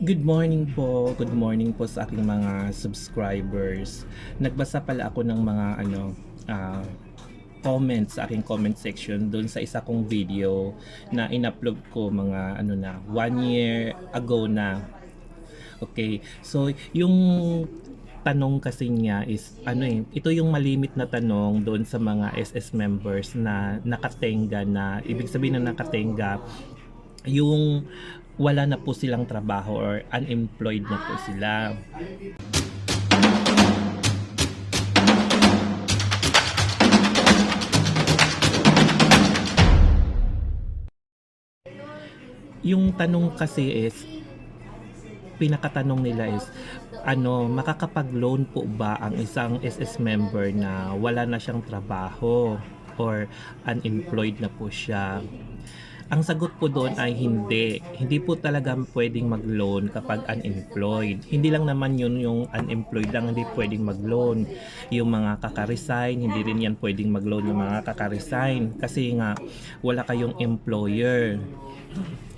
Good morning po. Good morning po sa aking mga subscribers. Nagbasa pala ako ng mga ano ah, comments sa aking comment section doon sa isa kong video na in-upload ko mga ano na one year ago na. Okay. So yung tanong kasi niya is ano eh, ito yung malimit na tanong doon sa mga SS members na nakatenga na ibig sabihin na nakatenga yung wala na po silang trabaho or unemployed na po sila. Yung tanong kasi is pinakatanong nila is ano makakapag-loan po ba ang isang SS member na wala na siyang trabaho or unemployed na po siya ang sagot po doon ay hindi. Hindi po talaga pwedeng mag-loan kapag unemployed. Hindi lang naman yun yung unemployed lang hindi pwedeng mag-loan. Yung mga kaka-resign, hindi rin yan pwedeng mag-loan yung mga kaka-resign. Kasi nga, wala kayong employer.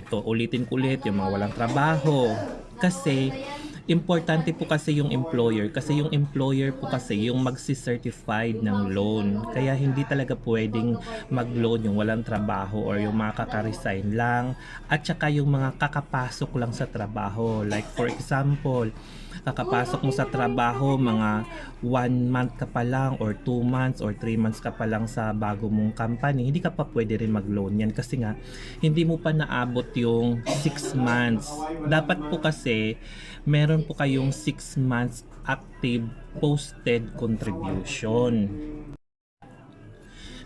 Ito, ulitin ko ulit, yung mga walang trabaho. Kasi, importante po kasi yung employer kasi yung employer po kasi yung magsi-certified ng loan. Kaya hindi talaga pwedeng mag-loan yung walang trabaho or yung mga kaka-resign lang at saka yung mga kakapasok lang sa trabaho. Like for example kakapasok mo sa trabaho mga one month ka pa lang or two months or three months ka pa lang sa bago mong company hindi ka pa pwede rin mag-loan yan kasi nga hindi mo pa naabot yung six months dapat po kasi meron po kayong 6 months active posted contribution.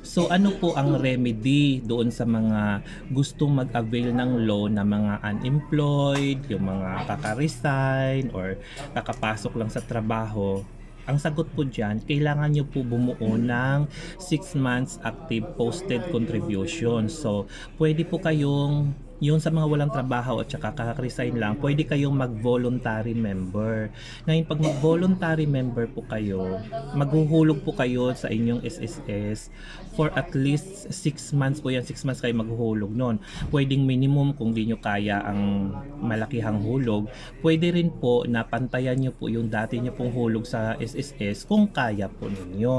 So ano po ang remedy doon sa mga gustong mag-avail ng loan na mga unemployed, yung mga kaka-resign or kakapasok lang sa trabaho? Ang sagot po dyan, kailangan nyo po bumuo ng 6 months active posted contribution. So, pwede po kayong yung sa mga walang trabaho at saka kaka-resign lang, pwede kayong mag-voluntary member. Ngayon, pag mag-voluntary member po kayo, maghuhulog po kayo sa inyong SSS for at least 6 months po yan. 6 months kayo maghuhulog nun. Pwedeng minimum kung di nyo kaya ang malakihang hulog. Pwede rin po na pantayan nyo po yung dati nyo pong hulog sa SSS kung kaya po ninyo.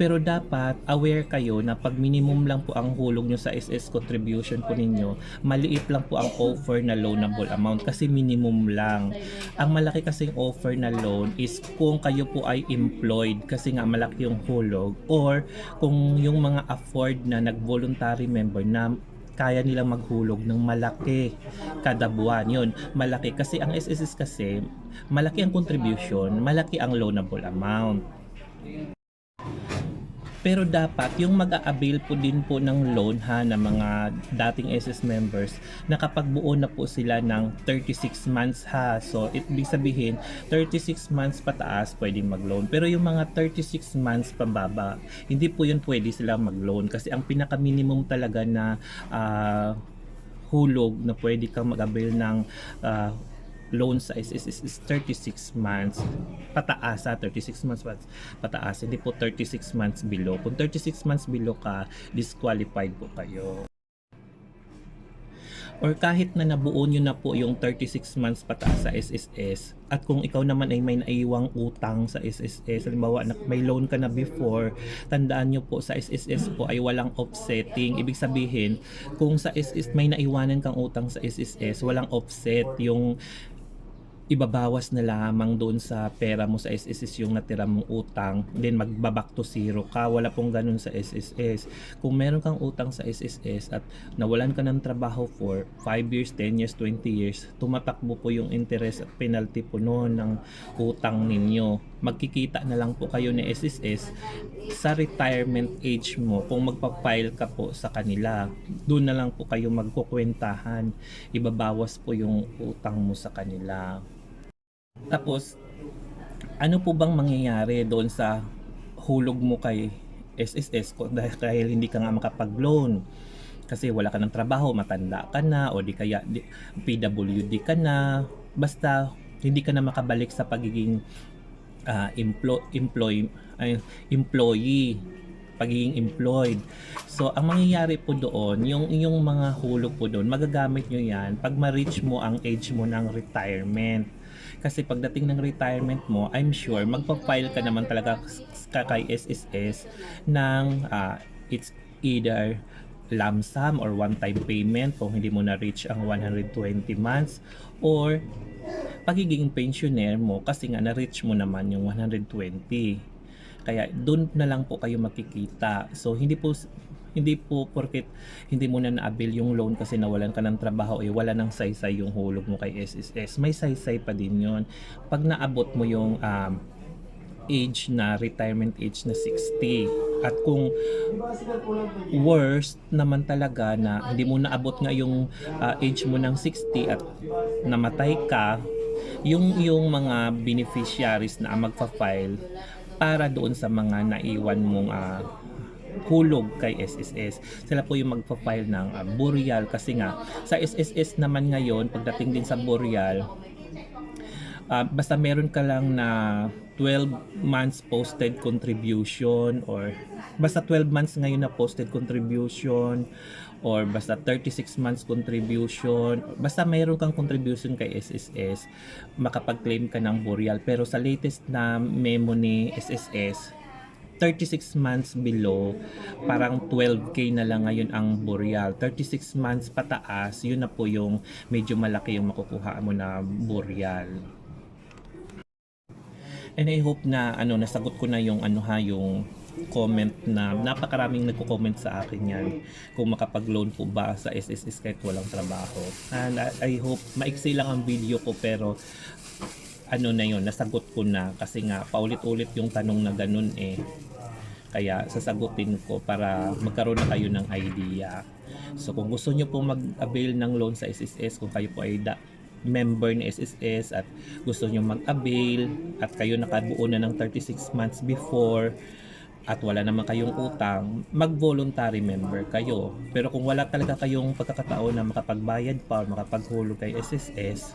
Pero dapat aware kayo na pag minimum lang po ang hulog nyo sa SS contribution po ninyo, maliit lang po ang offer na loanable amount kasi minimum lang. Ang malaki kasing offer na loan is kung kayo po ay employed kasi nga malaki yung hulog or kung yung mga afford na nag-voluntary member na kaya nilang maghulog ng malaki kada buwan. Yun, malaki. Kasi ang SSS kasi, malaki ang contribution, malaki ang loanable amount. Pero dapat yung mag-a-avail po din po ng loan ha ng mga dating SS members nakapagbuo na po sila ng 36 months ha. So it ibig sabihin 36 months pataas pwedeng mag-loan. Pero yung mga 36 months pababa, hindi po yun pwede sila mag-loan kasi ang pinaka minimum talaga na ah, hulog na pwede kang mag-avail ng ah, loan size is, is, is 36 months pataas ha, 36 months pat- pataas hindi po 36 months below. Kung 36 months below ka disqualified po kayo. Or kahit na nabuo nyo na po yung 36 months pataas sa SSS at kung ikaw naman ay may naiwang utang sa SSS halimbawa may loan ka na before tandaan nyo po sa SSS po ay walang offsetting. Ibig sabihin kung sa SSS may naiwanan kang utang sa SSS walang offset yung ibabawas na lamang doon sa pera mo sa SSS yung natira mong utang then magbaback to zero ka. Wala pong ganun sa SSS kung meron kang utang sa SSS at nawalan ka ng trabaho for 5 years, 10 years, 20 years tumatakbo po yung interest at penalty po noon ng utang ninyo. Magkikita na lang po kayo ni SSS sa retirement age mo kung magpa-file ka po sa kanila. Doon na lang po kayo magkukwentahan. Ibabawas po yung utang mo sa kanila tapos, ano po bang mangyayari doon sa hulog mo kay SSS ko dahil, dahil hindi ka nga makapag-loan? Kasi wala ka ng trabaho, matanda ka na, o di kaya di, PWD ka na, basta hindi ka na makabalik sa pagiging ah, emplo- employ, ay, employee. Pagiging employed. So, ang mangyayari po doon, yung yung mga hulog po doon, magagamit nyo yan pag ma-reach mo ang age mo ng retirement. Kasi pagdating ng retirement mo, I'm sure magpa-file ka naman talaga ka kay SSS ng ah, it's either lump sum or one-time payment kung hindi mo na-reach ang 120 months or pagiging pensioner mo kasi nga na-reach mo naman yung 120. Kaya doon na lang po kayo makikita. So hindi po hindi po porket hindi mo na na-avail yung loan kasi nawalan ka ng trabaho eh wala nang saysay yung hulog mo kay SSS. May saysay pa din yun. Pag naabot mo yung um, age na retirement age na 60 at kung worst naman talaga na hindi mo naabot nga yung uh, age mo ng 60 at namatay ka yung yung mga beneficiaries na magfa-file para doon sa mga naiwan mong ah, hulog kay SSS. Sila po yung magpa-file ng ah, burial kasi nga sa SSS naman ngayon pagdating din sa burial ah, basta meron ka lang na 12 months posted contribution or basta 12 months ngayon na posted contribution or basta 36 months contribution basta meron kang contribution kay SSS makapag-claim ka ng burial pero sa latest na memo ni SSS 36 months below, parang 12k na lang ngayon ang burial. 36 months pataas, yun na po yung medyo malaki yung makukuha mo na burial. And I hope na ano nasagot ko na yung ano ha yung comment na napakaraming nagko-comment sa akin yan kung makapag-loan po ba sa SSS kahit walang trabaho. And I, I hope maiksi lang ang video ko pero ano na yun, nasagot ko na kasi nga paulit-ulit yung tanong na ganun eh. Kaya sasagutin ko para magkaroon na kayo ng idea. So kung gusto nyo po mag-avail ng loan sa SSS, kung kayo po ay da- member ni SSS at gusto nyo mag-avail at kayo nakabuo na ng 36 months before at wala naman kayong utang, mag-voluntary member kayo. Pero kung wala talaga kayong pagkakataon na makapagbayad pa o makapaghulog kay SSS,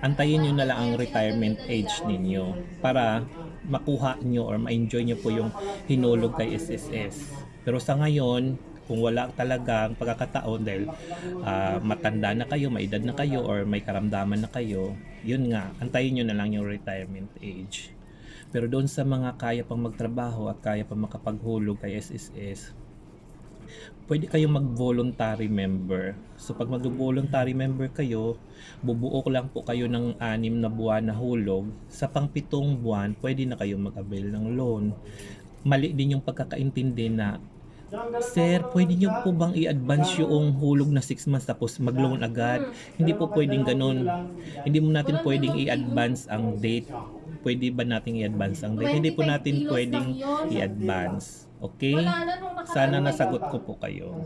antayin nyo na lang ang retirement age ninyo para makuha nyo or ma-enjoy nyo po yung hinulog kay SSS. Pero sa ngayon, kung wala talagang pagkakataon dahil ah, matanda na kayo, may edad na kayo, or may karamdaman na kayo, yun nga, antayin nyo na lang yung retirement age. Pero doon sa mga kaya pang magtrabaho at kaya pang makapaghulog kay SSS, pwede kayong mag-voluntary member. So pag mag-voluntary member kayo, bubuo lang po kayo ng anim na buwan na hulog. Sa pangpitong buwan, pwede na kayo mag-avail ng loan. Mali din yung pagkakaintindi na Sir, pwede niyo po bang i-advance yung hulog na 6 months tapos mag-loan agad? Hindi po pwedeng ganun. Hindi mo natin pwedeng i-advance ang date. Pwede ba nating i-advance ang date? Hindi po natin pwedeng i-advance. Okay? Sana nasagot ko po kayo.